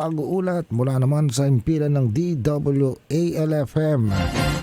Pag-uulat mula naman sa impilan ng DWALFM,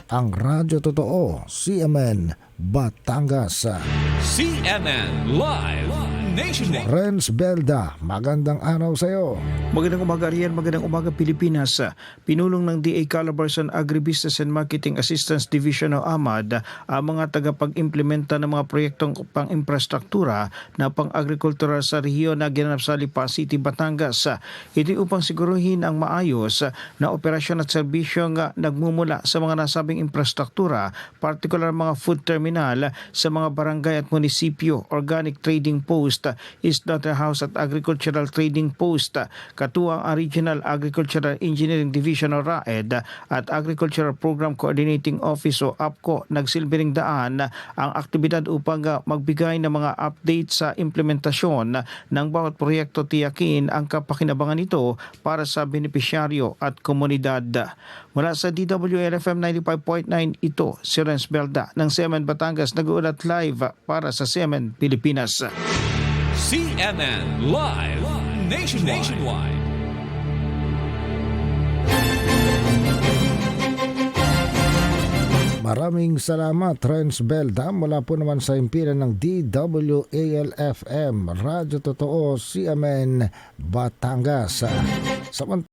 ang Radyo Totoo, CMN, Batangas. CNN Live Nationwide. Renz Belda, magandang araw sa iyo. Magandang umaga riyan, magandang umaga Pilipinas. Pinulong ng DA Calabarzon Agribusiness and Marketing Assistance Division o AMAD ang mga tagapag-implementa ng mga proyektong pang-infrastruktura na pang-agrikultura sa rehiyon na ginanap sa Lipa City, Batangas. Ito upang siguruhin ang maayos na operasyon at serbisyong nagmumula sa mga nasabing infrastruktura, partikular mga food terminal sa mga barangay at munisipyo, organic trading post, slaughterhouse at agricultural trading post, katuwang ang Regional Agricultural Engineering Division o RAED at Agricultural Program Coordinating Office o APCO nagsilbing daan ang aktibidad upang ah, magbigay ng mga update sa implementasyon ng bawat proyekto tiyakin ang kapakinabangan nito para sa benepisyaryo at komunidad. Mula sa DWLFM 95.9 ito si Renz Belda ng Semen Batangas nag-uulat live para sa Semen Pilipinas. CNN Live Nationwide. Nationwide. Maraming salamat, Renz Belda, mula po naman sa impilan ng DWALFM, Radyo Totoo, CMN, Batangas. Samantala,